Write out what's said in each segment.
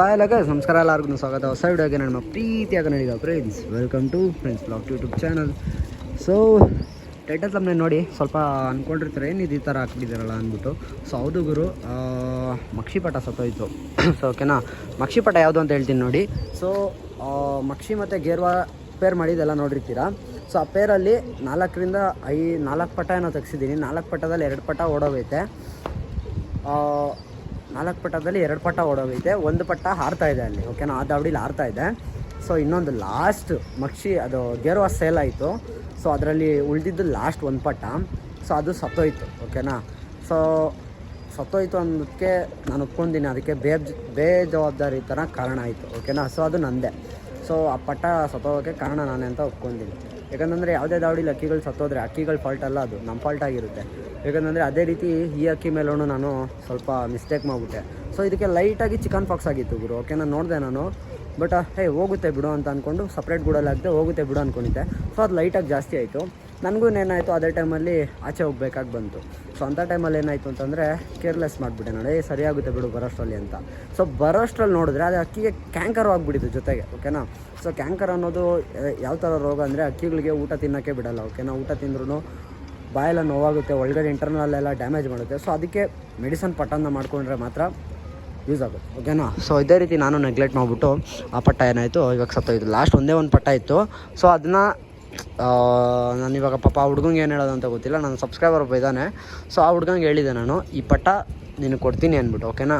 ನಮಸ್ಕಾರ ಎಲ್ಲರಿಗೂ ಸ್ವಾಗತ. ಹೊಸ ವಿಡಿಯೋಗೆ ನಮ್ಮ ಪ್ರೀತಿಯಾಗ ನಡೀಗ friends welcome to friends blog YouTube channel so title ತಮ್ಮನೆ ನೋಡಿ ಸ್ವಲ್ಪ ಅಂದ್ಕೊಂಡಿರ್ತಾರೆ ಏನಿದು ಈ ಥರ ಹಾಕ್ಬಿಟ್ಟಿದ್ದಾರಲ್ಲ ಅಂದ್ಬಿಟ್ಟು. ಸೊ ಹೌದು ಗುರು ಮಕ್ಷಿಪಟ ಸತ್ತೋಯ್ತು ಸೊ ಓಕೆನಾ ಮಕ್ಷಿಪಟ ಯಾವುದು ಅಂತ ಹೇಳ್ತೀನಿ ನೋಡಿ. ಸೊ ಮಕ್ಷಿ ಮತ್ತು ಗೇರ್ವಾ ಪೇರ್ ಮಾಡಿದ್ದೆಲ್ಲ ನೋಡಿರ್ತೀರಾ? ಸೊ ಆ ಪೇರಲ್ಲಿ ನಾಲ್ಕರಿಂದ ಐ, ನಾಲ್ಕು ಪಟ ಏನೋ ತೆಗ್ಸಿದ್ದೀನಿ. ನಾಲ್ಕು ಪಟದಲ್ಲಿ ಎರಡು ಪಟ ಓಡೋಗೈತೆ. ನಾಲ್ಕು ಪಟ್ಟದಲ್ಲಿ ಎರಡು ಪಟ್ಟ ಓಡೋಗೈತೆ. ಒಂದು ಪಟ್ಟ ಹಾರ್ತಾ ಇದೆ ಅಲ್ಲಿ ಓಕೆನಾ ಆ ದಾವಡಿಲಿ ಹಾರ್ತಾ ಇದೆ. ಸೊ ಇನ್ನೊಂದು ಲಾಸ್ಟ್ ಮಕ್ಷಿ, ಅದು ಗೇರುವ ಸೇಲ್ ಆಯಿತು. ಸೊ ಅದರಲ್ಲಿ ಉಳಿದಿದ್ದು ಲಾಸ್ಟ್ ಒಂದು ಪಟ್ಟ. ಸೊ ಅದು ಸತ್ತೋಯ್ತು ಓಕೆನಾ ಸೊ ಸತ್ತೋಯ್ತು ಅನ್ನೋದಕ್ಕೆ ನಾನು ಒಪ್ಕೊಂಡಿನಿ. ಅದಕ್ಕೆ ಬೇಜ್, ಬೇಜವಾಬ್ದಾರಿ ಥರ ಕಾರಣ ಆಯಿತು ಓಕೆನಾ ಸೊ ಅದು ನಂದೇ. ಸೊ ಆ ಪಟ್ಟ ಸತ್ತೋಗೋಕ್ಕೆ ಕಾರಣ ನಾನೇ ಅಂತ ಒಪ್ಕೊಂಡಿನಿ. ಯಾಕಂತಂದರೆ ಯಾವುದೇ ದಾವಡಿಲಿ ಅಕ್ಕಿಗಳು ಸತ್ತೋದ್ರೆ ಅಕ್ಕಿಗಳ ಫಾಲ್ಟ್ ಅಲ್ಲ ಅದು. ನಮ್ಮ ಫಾಲ್ಟ್ ಆಗಿರುತ್ತೆ. ಯಾಕಂತಂದರೆ ಅದೇ ರೀತಿ ಈ ಅಕ್ಕಿ ಮೇಲೂ ನಾನು ಸ್ವಲ್ಪ ಮಿಸ್ಟೇಕ್ ಮಾಡಿಬಿಟ್ಟೆ. ಸೊ ಇದಕ್ಕೆ ಲೈಟಾಗಿ ಚಿಕನ್ ಪಾಕ್ಸ್ ಆಗಿತ್ತು ಗುರು ಓಕೆ ನಾನು ನೋಡಿದೆ ನಾನು. ಬಟ್ ಹೇ, ಹೋಗುತ್ತೆ ಬಿಡು ಅಂತ ಅಂದ್ಕೊಂಡು ಸಪ್ರೇಟ್ ಗೂಡಲ್ಲಿ ಹಾಕಿದೆ ಹೋಗುತ್ತೆ ಬಿಡು ಅಂದ್ಕೊಂಡಿದ್ದೆ ಸೊ ಅದು ಲೈಟಾಗಿ ಜಾಸ್ತಿ ಆಯಿತು. ನನಗೂ ಏನಾಯಿತು ಅದೇ ಟೈಮಲ್ಲಿ ಆಚೆ ಹೋಗ್ಬೇಕಾಗಿ ಬಂತು. ಸೊ ಅಂಥ ಟೈಮಲ್ಲಿ ಏನಾಯಿತು ಅಂತಂದರೆ ಕೇರ್ಲೆಸ್ ಮಾಡಿಬಿಟ್ಟೆ ನೋಡಿ ಸರಿಯಾಗುತ್ತೆ ಬಿಡು ಬರೋಷ್ಟರಲ್ಲಿ ಅಂತ. ಸೊ ಬರೋಷ್ಟರಲ್ಲಿ ನೋಡಿದ್ರೆ ಅದು ಅಕ್ಕಿಗೆ ಕ್ಯಾಂಕರ್ ಆಗಿಬಿಟ್ಟಿತ್ತು ಜೊತೆಗೆ ಓಕೆನಾ ಸೊ ಕ್ಯಾಂಕರ್ ಅನ್ನೋದು ಯಾವ ಥರ ರೋಗ ಅಂದರೆ ಅಕ್ಕಿಗಳಿಗೆ ಊಟ ತಿನ್ನೋಕ್ಕೆ ಬಿಡಲ್ಲ ಓಕೆನಾ ಊಟ ತಿಂದ್ರೂ ಬಾಯೆಲ್ಲ ನೋವಾಗುತ್ತೆ, ಒಳಗಡೆ ಇಂಟರ್ನಲ್ ಎಲ್ಲ ಡ್ಯಾಮೇಜ್ ಮಾಡುತ್ತೆ. ಸೊ ಅದಕ್ಕೆ ಮೆಡಿಸನ್ ಪಟ್ಟನ್ನ ಮಾಡಿಕೊಂಡ್ರೆ ಮಾತ್ರ ಯೂಸ್ ಆಗುತ್ತೆ. ಓಕೆನಾ ಸೊ ಇದೇ ರೀತಿ ನಾನು ನೆಗ್ಲೆಕ್ಟ್ ಮಾಡಿಬಿಟ್ಟು ಆ ಪಟ್ಟ ಏನಾಯಿತು? ಇವಾಗ ಸತ್ತೋಯ್ತು. ಲಾಸ್ಟ್ ಒಂದೇ ಒಂದು ಪಟ್ಟ ಇತ್ತು. ಸೊ ಅದನ್ನ ನಾನು ಇವಾಗ ಪಾಪ ಆ ಹುಡ್ಗಂಗೆ ಏನು ಹೇಳೋದು ಅಂತ ಗೊತ್ತಿಲ್ಲ. ನಾನು ಸಬ್ಸ್ಕ್ರೈಬರ್ ಒಬ್ಬ ಇದ್ದಾನೆ ಸೊ ಆ ಹುಡ್ಗಂಗೆ ಹೇಳಿದೆ ನಾನು, ಈ ಪಟ್ಟ ನಿನಗೆ ಕೊಡ್ತೀನಿ ಅಂದ್ಬಿಟ್ಟು. ಓಕೆನಾ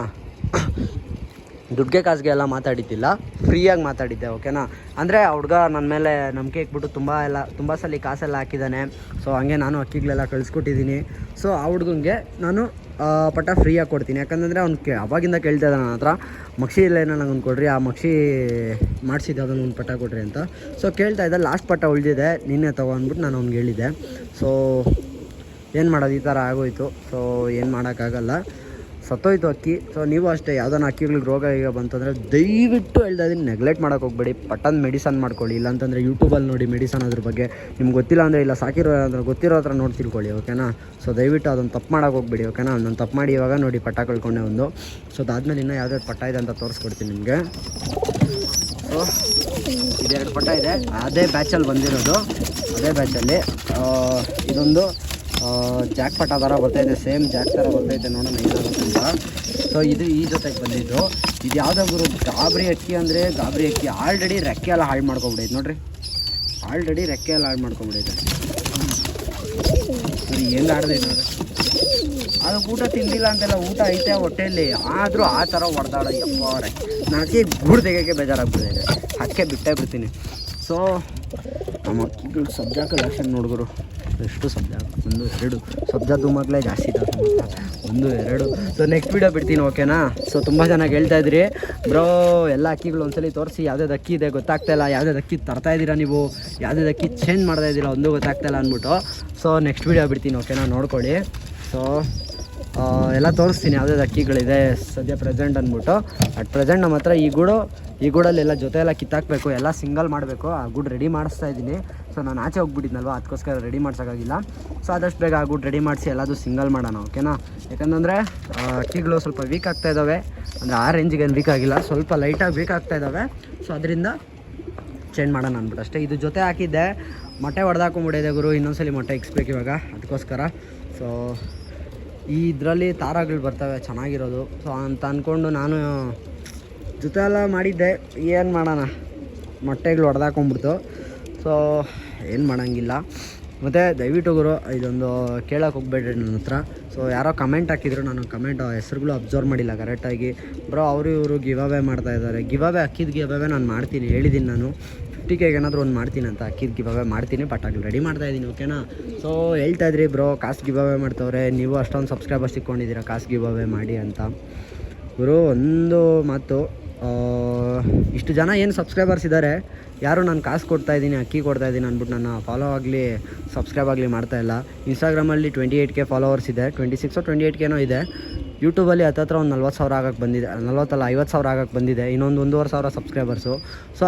ದುಡ್ಡಿಗೆ ಕಾಸಿಗೆ ಎಲ್ಲ ಮಾತಾಡಿದ್ದಿಲ್ಲ. ಫ್ರೀಯಾಗಿ ಮಾತಾಡಿದ್ದೆ, ಓಕೆನಾ? ಅಂದರೆ ಆ ಹುಡುಗ ನನ್ನ ಮೇಲೆ ನಂಬಿಕೆ ಇಟ್ಬಿಟ್ಟು ತುಂಬ ಎಲ್ಲ, ತುಂಬ ಸಲ ಕಾಸೆಲ್ಲ ಹಾಕಿದ್ದಾನೆ. ಸೊ ಹಂಗೆ ನಾನು ಅಕ್ಕಿಗಳೆಲ್ಲ ಕಳಿಸ್ಕೊಟ್ಟಿದ್ದೀನಿ. ಸೊ ಆ ಹುಡ್ಗಂಗೆ ನಾನು ಪಟ್ಟ ಫ್ರೀಯಾಗಿ ಕೊಡ್ತೀನಿ. ಯಾಕಂದರೆ ಅವ್ನು ಕೇ, ಅವಾಗಿಂದ ಕೇಳ್ತಾ ಇದ್ದ ನನ್ನ ಹತ್ರ. ಮಕ್ಷಿ ಇಲ್ಲ ಏನೋ ನಂಗೆ ಕೊಡ್ರಿ, ಆ ಮಕ್ಷಿ ಮಾಡಿಸಿದ್ದು ಅದನ್ನು ಒಂದು ಪಟ್ಟ ಕೊಡ್ರಿ ಅಂತ. ಸೊ ಕೇಳ್ತಾ ಇದ್ದ, ಲಾಸ್ಟ್ ಪಟ್ಟ ಉಳಿದಿದೆ, ನಿನ್ನೆ ತಗೋ ಅಂದ್ಬಿಟ್ಟು ನಾನು ಅವ್ನಿಗೆ ಹೇಳಿದ್ದೆ. ಸೊ ಏನು ಮಾಡೋದು, ಈ ಥರ ಆಗೋಯ್ತು. ಸೊ ಏನು ಮಾಡೋಕ್ಕಾಗಲ್ಲ. ಸತ್ತೋಯ್ತು ಅಕ್ಕಿ. ಸೊ ನೀವು ಅಷ್ಟೇ ಯಾವ್ದಾನ ಅಕ್ಕಿಗಳಿಗೆ ರೋಗ ಈಗ ಬಂತಂದರೆ ದಯವಿಟ್ಟು ಹೇಳ್ತಾ ನೆಗ್ಲೆಕ್ಟ್ ಮಾಡೋಕೆ ಹೋಗ್ಬೇಡಿ. ಪಟ್ಟನ್ ಮೆಡಿಸನ್ ಮಾಡ್ಕೊಳ್ಳಿ. ಇಲ್ಲಾಂತಂದರೆ ಯೂಟ್ಯೂಬಲ್ಲಿ ನೋಡಿ ಮೆಡಿಸನ್ ಅದ್ರ ಬಗ್ಗೆ. ನಿಮ್ಗೆ ಗೊತ್ತಿಲ್ಲ ಅಂದರೆ ಇಲ್ಲ, ಸಾಕಿರೋ ಅಂದ್ರೆ ಗೊತ್ತಿರೋ ಹತ್ರ ನೋಡಿ ತಿಳ್ಕೊಳ್ಳಿ ಓಕೆನಾ ಸೊ ದಯವಿಟ್ಟು ಅದನ್ನು ತಪ್ಪು ಮಾಡೋಕೆ ಹೋಗ್ಬೇಡಿ ಓಕೆನಾ ನಾನು ತಪ್ಪು ಮಾಡಿ ಇವಾಗ ನೋಡಿ ಪಟ್ಟ ಕಳ್ಕೊಂಡೆ ಒಂದು. ಸೊ ಅದಾದಮೇಲೆ ಇನ್ನೂ ಯಾವ್ದಾದ್ರು ಪಟ್ಟ ಇದೆ ಅಂತ ತೋರಿಸ್ಕೊಡ್ತೀನಿ ನಿಮಗೆ. ಸೊ ಇದೆರಡು ಪಟ್ಟ ಇದೆ. ಅದೇ ಬ್ಯಾಚಲ್ಲಿ ಬಂದಿರೋದು. ಅದೇ ಬ್ಯಾಚಲ್ಲಿ ಇದೊಂದು ಜಾಕ್ ಪಟ್ಟ ಥರ ಬರ್ತೈತೆ ಸೇಮ್ ಜಾಕ್ ಥರ ಬರ್ತೈತೆ ನೋಡೋಣ ಏನಾಗುತ್ತಂತ ಸೊ ಇದು ಈ ಜೊತೆಗೆ ಬಂದಿದ್ದು. ಇದು ಯಾವುದೋ ಗುರು, ಗಾಬರಿ ಅಕ್ಕಿ ಅಂದರೆ ಗಾಬರಿ ಅಕ್ಕಿ. ಆಲ್ರೆಡಿ ರೆಕ್ಕೆ ಎಲ್ಲ ಹಾಳು ಮಾಡ್ಕೊಬಿಡೈತೆ ನೋಡ್ರಿ. ಆಲ್ರೆಡಿ ರೆಕ್ಕೆ ಎಲ್ಲ ಹಾಳು ಮಾಡ್ಕೊಬಿಡೈತೆ ಸರಿ ಏನು ಆಡ್ದೆ ನೋಡ್ರಿ ಅದು? ಊಟ ತಿಂದಿಲ್ಲ ಅಂತೆಲ್ಲ ಊಟ ಐತೆ ಹೊಟ್ಟೆಯಲ್ಲಿ. ಆದರೂ ಆ ಥರ ಹೊಡೆದಾಡ ಯಪ್ಪಾರೆ ನನಗೆ ಗೂಡು ತೆಗೋಕ್ಕೆ ಬೇಜಾರಾಗ್ಬಿಟ್ಟಿದೆ. ಅದಕ್ಕೆ ಬಿಟ್ಟೇ ಬಿಡ್ತೀನಿ. ಸೊ ನಮ್ಮ ಅಕ್ಕಿಗಳು ಸಬ್ಜಾಕ ಲಕ್ಷಣ ನೋಡಿದ್ರು ಎಷ್ಟು ಶಬ್ದ ಒಂದು, ಎರಡು. ಶಬ್ದ ತುಂಬಾಗಲೇ ಜಾಸ್ತಿ ಇದ್ದಾವೆ ಒಂದು, ಎರಡು. ಸೊ ನೆಕ್ಸ್ಟ್ ವೀಡಿಯೋ ಬಿಡ್ತೀನಿ ಓಕೆನಾ ಸೊ ತುಂಬ ಜನ ಹೇಳ್ತಾ ಇದ್ರಿ. ಬ್ರೋ ಎಲ್ಲ ಅಕ್ಕಿಗಳು ಒಂದ್ಸಲಿ ತೋರಿಸಿ ಯಾವುದ್ಯಾವ್ದು ಅಕ್ಕಿ ಇದೆ ಗೊತ್ತಾಗ್ತಾ ಇಲ್ಲ. ಯಾವುದ್ಯಾವ್ದು ಅಕ್ಕಿ ತರ್ತಾ ಇದ್ದೀರಾ ನೀವು? ಯಾವುದೇ ಅಕ್ಕಿ ಚೇಂಜ್ ಮಾಡ್ತಾ ಇದ್ದೀರಾ? ಒಂದು ಗೊತ್ತಾಗ್ತಾ ಇಲ್ಲ ಅಂದ್ಬಿಟ್ಟು. ಸೊ ನೆಕ್ಸ್ಟ್ ವೀಡಿಯೋ ಬಿಡ್ತೀನಿ ಓಕೆನಾ ನೋಡ್ಕೊಳ್ಳಿ. ಸೊ ಎಲ್ಲ ತೋರಿಸ್ತೀನಿ ಯಾವುದಾದ್ರು ಅಕ್ಕಿಗಳಿದೆ ಸದ್ಯ ಪ್ರೆಸೆಂಟ್ ಅಂದ್ಬಿಟ್ಟು. ಅಟ್ ಪ್ರೆಸೆಂಟ್ ನಮ್ಮ ಹತ್ರ ಈ ಗೂಡು, ಈ ಗೂಡಲ್ಲಿ ಎಲ್ಲ ಜೊತೆ ಎಲ್ಲ ಕಿತ್ತಾಕಬೇಕು, ಎಲ್ಲ ಸಿಂಗಲ್ ಮಾಡಬೇಕು. ಆ ಗುಡ್ ರೆಡಿ ಮಾಡಿಸ್ತಾ ಇದ್ದೀನಿ. ಸೊ ನಾನು ಆಚೆ ಹೋಗ್ಬಿಟ್ಟಿದ್ನಲ್ವ, ಅದಕ್ಕೋಸ್ಕರ ರೆಡಿ ಮಾಡ್ಸೋಕ್ಕಾಗಿಲ್ಲ. ಸೊ ಆದಷ್ಟು ಬೇಗ ಆ ಗುಡ್ ರೆಡಿ ಮಾಡಿಸಿ ಎಲ್ಲದು ಸಿಂಗಲ್ ಮಾಡೋಣ ಓಕೆನಾ ಯಾಕಂತಂದರೆ ಅಕ್ಕಿಗಳು ಸ್ವಲ್ಪ ವೀಕ್ ಆಗ್ತಾ ಇದ್ದಾವೆ ಅಂದರೆ ಆ ರೇಂಜಿಗೇನು ವೀಕ್ ಆಗಿಲ್ಲ, ಸ್ವಲ್ಪ ಲೈಟಾಗಿ ವೀಕ್ ಆಗ್ತಾ ಇದ್ದಾವೆ ಸೊ ಅದರಿಂದ ಚೇಂಜ್ ಮಾಡೋಣ ಅಂದ್ಬಿಟ್ಟು. ಅಷ್ಟೇ, ಇದು ಜೊತೆ ಹಾಕಿದ್ದೆ. ಮೊಟ್ಟೆ ಹೊಡೆದಾಕೊಂಬಿಟ್ಟಿದೆ ಗುರು, ಇನ್ನೊಂದ್ಸಲಿ ಮೊಟ್ಟೆ ಇಕ್ಸ್ಬೇಕು ಇವಾಗ, ಅದಕ್ಕೋಸ್ಕರ. ಸೊ ಈ ಇದರಲ್ಲಿ ತಾರಾಗಳು ಬರ್ತವೆ, ಚೆನ್ನಾಗಿರೋದು. ಸೊ ಅಂತ ಅಂದ್ಕೊಂಡು ನಾನು ಜೊತೆ ಎಲ್ಲ ಮಾಡಿದ್ದೆ. ಏನು ಮಾಡೋಣ? ಮೊಟ್ಟೆಗಳು ಹೊಡೆದಾಕೊಂಬಿಡ್ತು ಸೊ ಏನು ಮಾಡೋಂಗಿಲ್ಲ. ಮತ್ತು ದಯವಿಟ್ಟು ಗುರು, ಇದೊಂದು ಕೇಳೋಕೆ ಹೋಗ್ಬೇಡ್ರಿ ನನ್ನ ಹತ್ರ. ಸೊ ಯಾರೋ ಕಮೆಂಟ್ ಹಾಕಿದ್ರು, ನಾನು ಕಮೆಂಟ್ ಹೆಸರುಗಳು ಅಬ್ಸರ್ವ್ ಮಾಡಿಲ್ಲ ಕರೆಕ್ಟಾಗಿ ಬ್ರೋ ಅವರು ಇವರು ಗಿವ್ ಅವೇ ಮಾಡ್ತಾ ಇದ್ದಾರೆ. ಗಿವ್ ಅವೇ ಅಕ್ಕಿದ ಗಿವ್ ಅವೇ ನಾನು ಮಾಡ್ತೀನಿ ಹೇಳಿದ್ದೀನಿ ನಾನು. ಫಿಫ್ಟಿ ಕೆಗೆ ಏನಾದರೂ ಒಂದು ಮಾಡ್ತೀನಿ ಅಂತ ಅಕ್ಕಿದ ಗಿವ್ ಅವೇ ಮಾಡ್ತೀನಿ ಬಟ್ ರೆಡಿ ಮಾಡ್ತಾ ಇದ್ದೀನಿ ಓಕೆನಾ ಸೊ ಹೇಳ್ತಾ ಇದ್ರಿ ಬ್ರೋ ಕಾಸು ಗಿವ್ ಅವೇ ಮಾಡ್ತವ್ರೆ. ನೀವು ಅಷ್ಟೊಂದು ಸಬ್ಸ್ಕ್ರೈಬರ್ಸ್ ಸಿಕ್ಕೊಂಡಿದ್ದೀರಾ, ಕಾಸು ಗಿವ್ ಅವೇ ಮಾಡಿ ಅಂತ. ಗುರು, ಒಂದು ಮಾತು ಇಷ್ಟು ಜನ ಏನು ಸಬ್ಸ್ಕ್ರೈಬರ್ಸ್ ಇದ್ದಾರೆ ಯಾರು ನಾನು ಕಾಸು ಕೊಡ್ತಾ ಇದ್ದೀನಿ ಅಕ್ಕಿ ಕೊಡ್ತಾ ಇದ್ದೀನಿ ಅಂದ್ಬಿಟ್ಟು ನನ್ನ ಫಾಲೋ ಆಗಲಿ ಸಬ್ಸ್ಕ್ರೈಬ್ ಆಗಲಿ ಮಾಡ್ತಾ ಇಲ್ಲ. ಇನ್ಸ್ಟಾಗ್ರಾಮಲ್ಲಿ ಟ್ವೆಂಟಿ ಏಯ್ಟ್ ಕೆ ಫಾಲೋವರ್ಸ್ ಇದೆ ಟ್ವೆಂಟಿ ಸಿಕ್ಸು ಟ್ವೆಂಟಿ ಏಯ್ಟ್ ಕೆನೋ ಇದೆ. ಯೂಟ್ಯೂಬಲ್ಲಿ ಹತ್ರ ಒಂದು ನಲ್ವತ್ತು ಸಾವಿರ ಆಗಕ್ಕೆ ಬಂದಿದೆ, ನಲ್ವತ್ತಲ್ಲ, ಐವತ್ತು ಸಾವಿರ ಆಗಕ್ಕೆ ಬಂದಿದೆ, ಇನ್ನೊಂದು ಒಂದೂವರೆ ಸಾವಿರ ಸಬ್ಸ್ಕ್ರೈಬರ್ಸು ಸೊ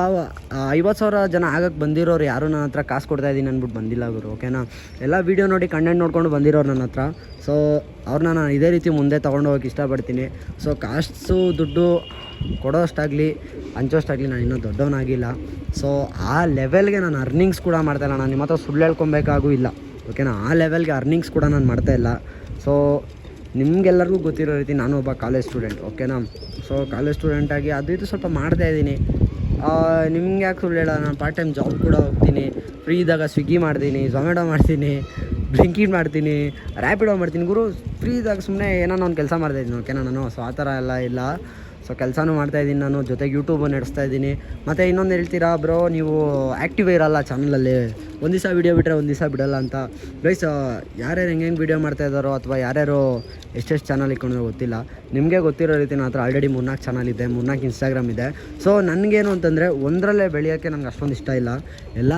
ಐವತ್ತು ಸಾವಿರ ಜನ ಆಗಕ್ಕೆ ಬಂದಿರೋರು ಯಾರು ನನ್ನ ಹತ್ರ ಕಾಸು ಕೊಡ್ತಾ ಇದ್ದೀನಿ ಅಂದ್ಬಿಟ್ಟು ಬಂದಿಲ್ಲ ಗುರು ಓಕೆನಾ ಎಲ್ಲ ವೀಡಿಯೋ ನೋಡಿ ಕಂಟೆಂಟ್ ನೋಡ್ಕೊಂಡು ಬಂದಿರೋರು ನನ್ನ ಹತ್ರ. ಸೊ ಅವ್ರನ್ನ ನಾನು ಇದೇ ರೀತಿ ಮುಂದೆ ತೊಗೊಂಡು ಹೋಗಕ್ಕೆ ಇಷ್ಟಪಡ್ತೀನಿ. ಸೊ ಕಾಸು, ದುಡ್ಡು ಕೊಡೋಷ್ಟಾಗಲಿ, ಹಂಚೋಷ್ಟಾಗಲಿ ನಾನು ಇನ್ನೂ ದೊಡ್ಡವನಾಗಿಲ್ಲ. ಸೊ ಆ ಲೆವೆಲ್ಗೆ ನಾನು ಅರ್ನಿಂಗ್ಸ್ ಕೂಡ ಮಾಡ್ತಾಯಿಲ್ಲ ನಾನು ನಿಮ್ಮ ಹತ್ರ ಸುಳ್ಳು ಹೇಳ್ಕೊಬೇಕಾಗೂ ಇಲ್ಲ ಓಕೆನಾ ಆ ಲೆವೆಲ್ಗೆ ಅರ್ನಿಂಗ್ಸ್ ಕೂಡ ನಾನು ಮಾಡ್ತಾ ಇಲ್ಲ. ಸೊ ನಿಮ್ಗೆಲ್ಲರಿಗೂ ಗೊತ್ತಿರೋ ರೀತಿ ನಾನು ಒಬ್ಬ ಕಾಲೇಜ್ ಸ್ಟೂಡೆಂಟ್ ಓಕೆನಾ ಸೊ ಕಾಲೇಜ್ ಸ್ಟೂಡೆಂಟಾಗಿ ಅದು ಇದು ಸ್ವಲ್ಪ ಮಾಡ್ತಾ ಇದ್ದೀನಿ. ನಿಮ್ಗೆ ಯಾಕೆ ಸುಳ್ಳು ನಾನು ಪಾರ್ಟ್ ಟೈಮ್ ಜಾಬ್ ಕೂಡ ಹೋಗ್ತೀನಿ. ಫ್ರೀ ಇದ್ದಾಗ ಸ್ವಿಗ್ಗಿ ಮಾಡ್ತೀನಿ ಝೊಮ್ಯಾಟೊ ಮಾಡ್ತೀನಿ ಬ್ಲಿಂಕಿಟ್ ಮಾಡ್ತೀನಿ ರ್ಯಾಪಿಡೋ ಮಾಡ್ತೀನಿ. ಗುರು ಫ್ರೀ ಇದ್ದಾಗ ಸುಮ್ಮನೆ ಏನೋ ಒಂದು ಕೆಲಸ ಮಾಡ್ತಾಯಿದ್ದೀನಿ ಓಕೆನಾ ನಾನು. ಸೊ ಆ ಥರ ಎಲ್ಲ ಇಲ್ಲ. ಸೊ ಕೆಲಸನೂ ಮಾಡ್ತಾಯಿದ್ದೀನಿ ನಾನು, ಜೊತೆಗೆ ಯೂಟ್ಯೂಬು ನಡೆಸ್ತಾ ಇದ್ದೀನಿ. ಮತ್ತು ಇನ್ನೊಂದು ಹೇಳ್ತೀರಾ ಬ್ರೋ, ನೀವು ಆ್ಯಕ್ಟಿವ್ ಇರಲ್ಲ ಚಾನಲಲ್ಲಿ ಒಂದು ದಿವಸ ವೀಡಿಯೋ ಬಿಟ್ಟರೆ ಒಂದು ದಿವಸ ಬಿಡಲ್ಲ ಅಂತ. ಗೈಸ್ ಯಾರ್ಯಾರು ಹೆಂಗೆ ವೀಡಿಯೋ ಮಾಡ್ತಾ ಇದ್ದಾರೋ ಅಥವಾ ಯಾರ್ಯಾರು ಎಷ್ಟೆಷ್ಟು ಚಾನಲ್ ಇಟ್ಕೊಂಡಿರೋ ಗೊತ್ತಿಲ್ಲ. ನಿಮಗೆ ಗೊತ್ತಿರೋ ರೀತಿ ನಾನು ಹತ್ರ ಆಲ್ರೆಡಿ ಮೂರ್ನಾಲ್ಕು ಚಾನಲ್ ಇದೆ, ಮೂರ್ನಾಲ್ಕು ಇನ್ಸ್ಟಾಗ್ರಾಮ್ ಇದೆ. ಸೊ ನನಗೇನು ಅಂತಂದರೆ ಒಂದರಲ್ಲೇ ಬೆಳೆಯೋಕ್ಕೆ ನನಗೆ ಅಷ್ಟೊಂದು ಇಷ್ಟ ಇಲ್ಲ. ಎಲ್ಲ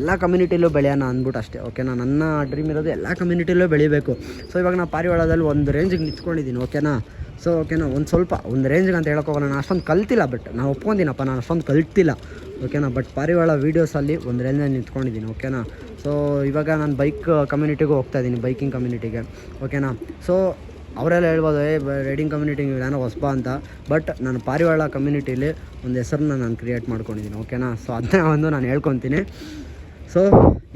ಎಲ್ಲ ಕಮ್ಯುನಿಟಿಲೂ ಬೆಳೆಯೋಣ ಅಂದ್ಬಿಟ್ಟು ಅಷ್ಟೇ ಓಕೆನಾ ನನ್ನ ಡ್ರೀಮ್ ಇರೋದು ಎಲ್ಲ ಕಮ್ಯುನಿಟಿಲೂ ಬೆಳಿಬೇಕು. ಸೊ ಇವಾಗ ನಾನು ಪಾರಿವಾಳದಲ್ಲಿ ಒಂದು ರೇಂಜಿಗೆ ನಿಂತ್ಕೊಂಡಿದ್ದೀನಿ ಓಕೆನಾ ಸೊ ಓಕೆನಾ ಒಂದು ಸ್ವಲ್ಪ ಒಂದು ರೇಂಜ್ಗೆ ಅಂತ ಹೇಳೋಕ್ಕೋಗಲ್ಲ ನಾನು ಅಷ್ಟೊಂದು ಕಲ್ತಿಲ್ಲ ಬಟ್ ನಾನು ಒಪ್ಕೊಂತೀನಪ್ಪ ನಾನು ಅಷ್ಟೊಂದು ಕಲ್ತಿಲ್ಲ. ಓಕೆನಾ ಬಟ್ ಪಾರಿವಾಳ ವೀಡಿಯೋಸಲ್ಲಿ ಒಂದು ರೇಂಜಲ್ಲಿ ನಿಂತ್ಕೊಂಡಿದ್ದೀನಿ ಓಕೆನಾ ಸೊ ಇವಾಗ ನಾನು ಬೈಕ್ ಕಮ್ಯುನಿಟಿಗೂ ಹೋಗ್ತಾ ಇದ್ದೀನಿ ಬೈಕಿಂಗ್ ಕಮ್ಯುನಿಟಿಗೆ ಓಕೆನಾ ಸೊ ಅವರೆಲ್ಲ ಹೇಳ್ಬೋದು, ಏ ರೈಡಿಂಗ್ ಕಮ್ಯುನಿಟಿ ಏನೋ ಹೊಸಬ ಅಂತ. ಬಟ್ ನಾನು ಪಾರಿವಾಳ ಕಮ್ಯುನಿಟಿಲಿ ಒಂದು ಹೆಸರನ್ನ ನಾನು ಕ್ರಿಯೇಟ್ ಮಾಡ್ಕೊಂಡಿದ್ದೀನಿ ಓಕೆನಾ ಸೊ ಅದನ್ನ ಒಂದು ನಾನು ಹೇಳ್ಕೊತೀನಿ. ಸೊ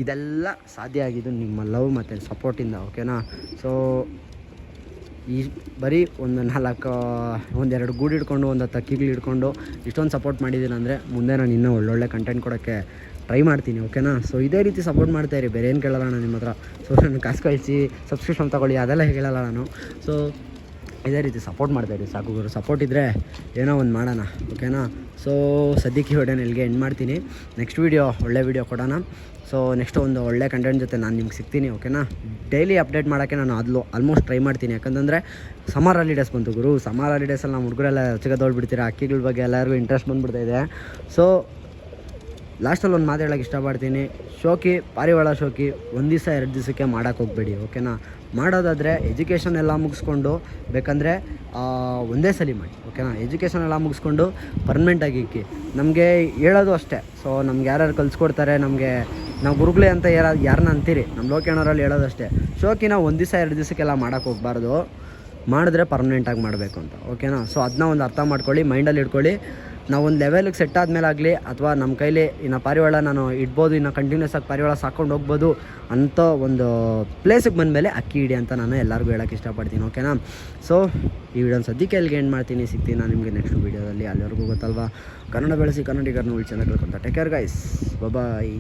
ಇದೆಲ್ಲ ಸಾಧ್ಯ ಆಗಿದ್ದು ನಿಮ್ಮ ಲವ್ ಮತ್ತು ಸಪೋರ್ಟಿಂದ ಓಕೆನಾ ಸೊ ಈ ಬರೀ ಒಂದು ನಾಲ್ಕು, ಒಂದೆರಡು ಗೂಡು ಹಿಡ್ಕೊಂಡು, ಒಂದು ಹತ್ತು ಅಕ್ಕಿಗಳು ಹಿಡ್ಕೊಂಡು ಇಷ್ಟೊಂದು ಸಪೋರ್ಟ್ ಮಾಡಿದ್ದೀನಿ ಅಂದರೆ ಮುಂದೆ ನಾನು ಇನ್ನೂ ಒಳ್ಳೊಳ್ಳೆ ಕಂಟೆಂಟ್ ಕೊಡೋಕ್ಕೆ ಟ್ರೈ ಮಾಡ್ತೀನಿ ಓಕೆನಾ ಸೊ ಇದೇ ರೀತಿ ಸಪೋರ್ಟ್ ಮಾಡ್ತಾ ಇರಿ. ಬೇರೆ ಏನು ಕೇಳಲ್ಲ ನಾನು ನಿಮ್ಮ ಹತ್ರ. ಸೊ ನಾನು ಕಾಸು ಕಳಿಸಿ ಸಬ್ಸ್ಕ್ರಿಪ್ಷನ್ ತೊಗೊಳ್ಳಿ, ಅದೆಲ್ಲ ಹೇಳಲ್ಲ ನಾನು. ಸೊ ಇದೇ ರೀತಿ ಸಪೋರ್ಟ್ ಮಾಡ್ತಾ ಸಾಕು ಗುರು ಸಪೋರ್ಟ್ ಇದ್ದರೆ ಏನೋ ಒಂದು ಮಾಡೋಣ ಓಕೆನಾ ಸೊ ಸದ್ಯಕ್ಕೆ ವಿಡಿಯೋನ ಇಲ್ಲಿಗೆ ಎಂಡ್ ಮಾಡ್ತೀನಿ. ನೆಕ್ಸ್ಟ್ ವೀಡಿಯೋ ಒಳ್ಳೆ ವೀಡಿಯೋ ಕೊಡೋಣ. ಸೊ ನೆಕ್ಸ್ಟ್ ಒಂದು ಒಳ್ಳೆ ಕಂಟೆಂಟ್ ಜೊತೆ ನಾನು ನಿಮ್ಗೆ ಸಿಗ್ತೀನಿ ಓಕೆನಾ ಡೈಲಿ ಅಪ್ಡೇಟ್ ಮಾಡೋಕ್ಕೆ ನಾನು ಅದ್ಲು ಆಲ್ಮೋಸ್ಟ್ ಟ್ರೈ ಮಾಡ್ತೀನಿ. ಯಾಕಂತಂದರೆ ಸಮರ್ ಹಾಲಿಡೇಸ್ ಬಂತು ಗುರು. ಸಮರ್ ಹಾಲಿಡೇಸಲ್ಲಿ ನಮ್ಮ ಹುಡುಗರೆಲ್ಲ ಚಿಕ್ಕದೋಳ್ಬಿಡ್ತೀರಾ ಅಕ್ಕಿಗಳ ಬಗ್ಗೆ ಎಲ್ಲರಿಗೂ ಇಂಟ್ರೆಸ್ಟ್ ಬಂದ್ಬಿಡ್ತಾ ಇದೆ. ಸೊ ಲಾಸ್ಟಲ್ಲಿ ಒಂದು ಮಾತು ಇಷ್ಟಪಡ್ತೀನಿ. ಶೋಕಿ, ಪಾರಿವಾಳ ಶೋಕಿ, ಒಂದು ದಿವಸ ಎರಡು ದಿವಸಕ್ಕೆ ಮಾಡೋಕ್ಕೆ ಹೋಗಬೇಡಿ ಓಕೆನಾ ಮಾಡೋದಾದರೆ ಎಜುಕೇಷನ್ ಎಲ್ಲ ಮುಗಿಸ್ಕೊಂಡು ಬೇಕಂದರೆ ಒಂದೇ ಸಲ ಮಾಡಿ ಓಕೆನಾ ಎಜುಕೇಷನ್ ಎಲ್ಲ ಮುಗಿಸ್ಕೊಂಡು ಪರ್ಮನೆಂಟಾಗಿ ಇಕ್ಕಿ. ನಮಗೆ ಹೇಳೋದು ಅಷ್ಟೇ. ಸೊ ನಮ್ಗೆ ಯಾರ್ಯಾರು ಕಲಿಸ್ಕೊಡ್ತಾರೆ, ನಮಗೆ ನಾವು ಗುರುಗಳೇ ಅಂತ ಯಾರ ಯಾರನ್ನ ಅಂತೀರಿ? ನಮ್ಮ ಲೋಕೇಣರಲ್ಲಿ ಹೇಳೋದು ಅಷ್ಟೇ. ಶೋಕಿನ ಒಂದು ದಿವಸ ಎರಡು ದಿವಸಕ್ಕೆಲ್ಲ ಮಾಡೋಕ್ಕೆ ಹೋಗಬಾರ್ದು. ಮಾಡಿದ್ರೆ ಪರ್ಮನೆಂಟಾಗಿ ಮಾಡಬೇಕು ಅಂತ ಓಕೆನಾ ಸೊ ಅದನ್ನ ಒಂದು ಅರ್ಥ ಮಾಡ್ಕೊಳ್ಳಿ ಮೈಂಡಲ್ಲಿ ಇಟ್ಕೊಳ್ಳಿ. ನಾವು ಒಂದು ಲೆವೆಲ್ಗೆ ಸೆಟ್ ಆದಮೇಲೆ ಆಗಲಿ ಅಥವಾ ನಮ್ಮ ಕೈಲಿ ಇನ್ನು ಪಾರಿವಾಳ ನಾನು ಇಡ್ಬೋದು, ಇನ್ನು ಕಂಟಿನ್ಯೂಸ್ ಆಗಿ ಪಾರಿವಾಳ ಸಾಕೊಂಡು ಹೋಗ್ಬೋದು ಅಂತ ಒಂದು ಪ್ಲೇಸಿಗೆ ಬಂದಮೇಲೆ ಅಕ್ಕಿ ಇಡಿ ಅಂತ ನಾನು ಎಲ್ಲರಿಗೂ ಹೇಳೋಕ್ಕೆ ಇಷ್ಟಪಡ್ತೀನಿ ಓಕೆನಾ ಸೊ ಈ ವಿಡಿಯೋನ ಸದ್ಯಕ್ಕೆ ಎಲ್ಲಿಗೆ ಏನು ಮಾಡ್ತೀನಿ. ಸಿಗ್ತೀನಿ ನಾನು ನಿಮಗೆ ನೆಕ್ಸ್ಟ್ ವೀಡಿಯೋದಲ್ಲಿ ಅಲ್ಲಿವರೆಗೂ ಗೊತ್ತಲ್ವಾ? ಕನ್ನಡ ಬೆಳೆಸಿ ಕನ್ನಡಿಗರನ್ನ ಉಳಿಸಿ ಅಂತ. ಕೇಳ್ಕೊಂತ ಟೇಕ್ ಕೇರ್ ಗೈಸ್ ಬಾಯ್